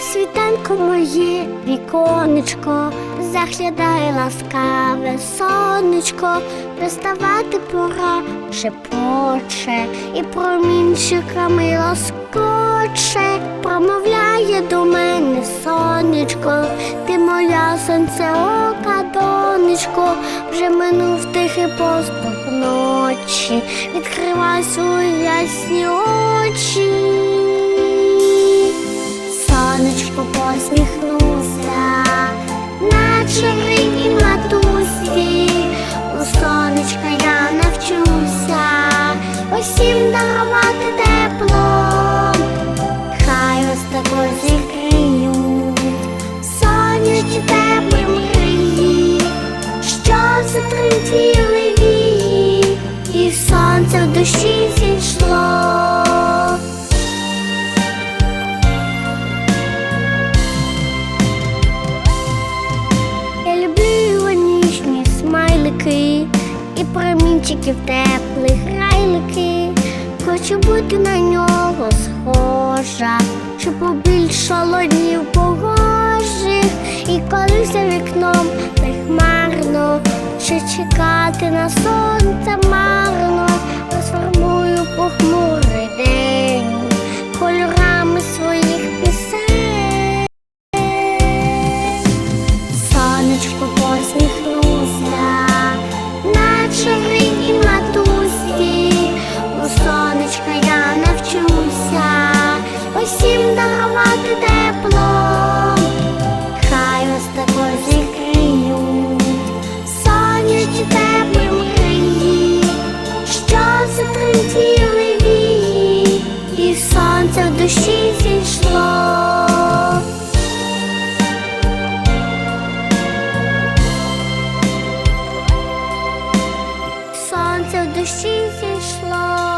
світанко моє віконечко, заглядає ласкаве сонечко, приставати пора шепоче. І промінчиками лоскоче, промовляє до мене сонечко, ти моя сонце ока, донечко, вже минув тихий поступ ночі, відкривай свої ясні очі. Усім дарувати тепло, хай ось також зігріють, сонячні теплі мрії, що затремтіли вії, і сонце в душі зійшло. І промінчиків теплих райлики. Хочу бути на нього схожа, щоб побільшало днів погожих. І коли за вікном прихмарно, ще чекати на сонце марно, розформую похмурий дарувати тепло, хай ось також зігріють, сонячні теплі мрії, що затремтіли вії, і сонце в душі зійшло. Сонце в душі зійшло.